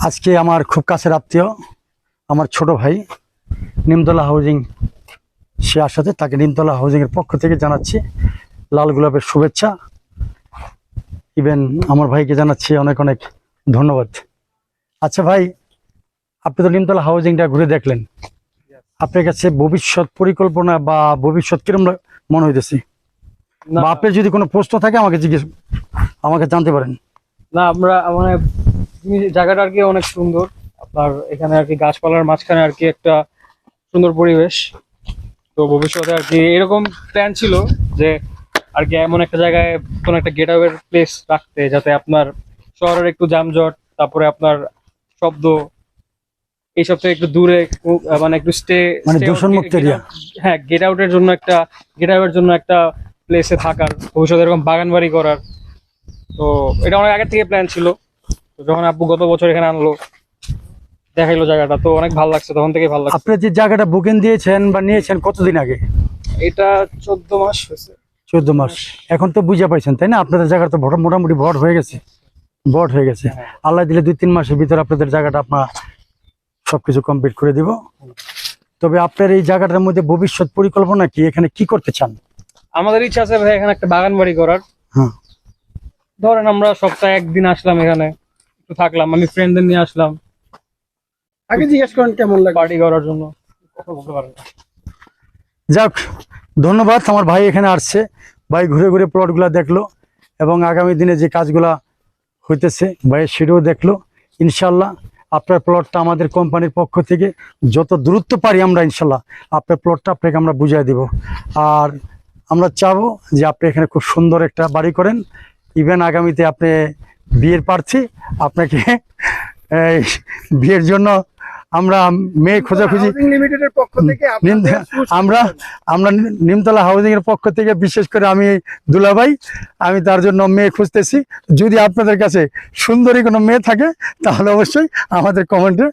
আজকে আমার খুব কাছের আত্মীয় আমার ছোট ভাই নিমতলা হাউজিং সে আসাতে তাকে নিমতলা হাউজিং এর পক্ষ থেকে জানাচ্ছি লাল গোলাপের শুভেচ্ছা। ইভেন আমার ভাইকে জানাচ্ছি অনেক অনেক ধন্যবাদ। আচ্ছা ভাই আপনি তো নিমতলা হাউজিংটা ঘুরে দেখলেন। আপনার কাছে ভবিষ্যৎ পরিকল্পনা বা ভবিষ্যৎ কিরম মনে হইতেছে? না। বা আপনার যদি কোনো প্রশ্ন থাকে আমাকে জিজ্ঞেস আমাকে জানতে পারেন। না আমরা মানে জিনিস- জায়গাটা আর কি অনেক সুন্দর। আপনার এখানে আর কি গাছপালার মাঝখানে আর কি একটা সুন্দর পরিবেশ। তো ভবিষ্যতে আর কি এরকম প্ল্যান ছিল যে আর কি এমন একটা জায়গায় কোনো একটা গেট আওয়ের প্লেস রাখতে যাতে আপনার শহরের একটু যানজট তারপরে আপনার শব্দ এইসব থেকে একটু দূরে মানে একটু স্টে মানে দূষণমুক্ত area। হ্যাঁ গেট আউটের জন্য একটা গেট আউটের জন্য একটা প্লেসে থাকার। ভবিষ্যতে এরকম বাগান বাড়ি করার। তো এটা অনেক আগে থেকে প্ল্যান ছিল। তো যখন আপু গত বছর এখানে আনলো দেখাইলো জায়গাটা তো অনেক ভালো লাগছে তখন থেকে ভালো লাগছে। আপনি যে জায়গাটা বুকিং দিয়েছেন বা নিয়েছেন কতদিন আগে? এটা চোদ্দ মাস হয়েছে। চোদ্দ মাস। এখন তো বুঝে পাইছেন তাই না? আপনাদের জায়গাটা তো মোটামুটি ভট হয়ে গেছে। ভট হয়ে গেছে। হ্যাঁ। আল্লাহ দিলে দুই তিন মাসের ভিতরে আপনাদের জায়গাটা আপনার সবকিছু কমপ্লিট করে দিব। তবে আপনার এই জায়গাটার মধ্যে ভবিষ্যৎ পরিকল্পনা কি? এখানে কি করতে চান? আমাদের ইচ্ছা আছে ভাই এখানে একটা বাগান বাড়ি করার। হ্যাঁ। ধরেন আমরা সপ্তাহে একদিন আসলাম এখানে। একটু থাকলাম আমি ফ্রেন্ডদের নিয়ে আসলাম। আগে জিজ্ঞেস করেন কেমন লাগে পার্টি করার জন্য। কথা বলতে পারেন যাক ধন্যবাদ আমার ভাই এখানে আসছে। ভাই ঘুরে ঘুরে প্লটগুলো দেখল এবং আগামী দিনে যে কাজগুলা হইতেছে ভাইয়ের সেটাও দেখল। ইনশাল্লাহ আপনার প্লটটা আমাদের কোম্পানির পক্ষ থেকে যত দূরত্ব পারি আমরা ইনশাল্লাহ আপনার প্লটটা আপনাকে আমরা বুঝিয়ে দিব। আর আমরা চাবো যে আপনি এখানে খুব সুন্দর একটা বাড়ি করেন। ইভেন আগামীতে আপনি বিয়ের পারছি আপনাকে বিয়ের জন্য আমরা মেয়ে খোঁজাখুঁজি। আমরা আমরা নিমতলা হাউজিং এর পক্ষ থেকে বিশেষ করে আমি দুলাভাই আমি তার জন্য মেয়ে খুঁজতেছি যদি আপনাদের কাছে সুন্দরী কোনো মেয়ে থাকে তাহলে অবশ্যই আমাদের কমেন্টে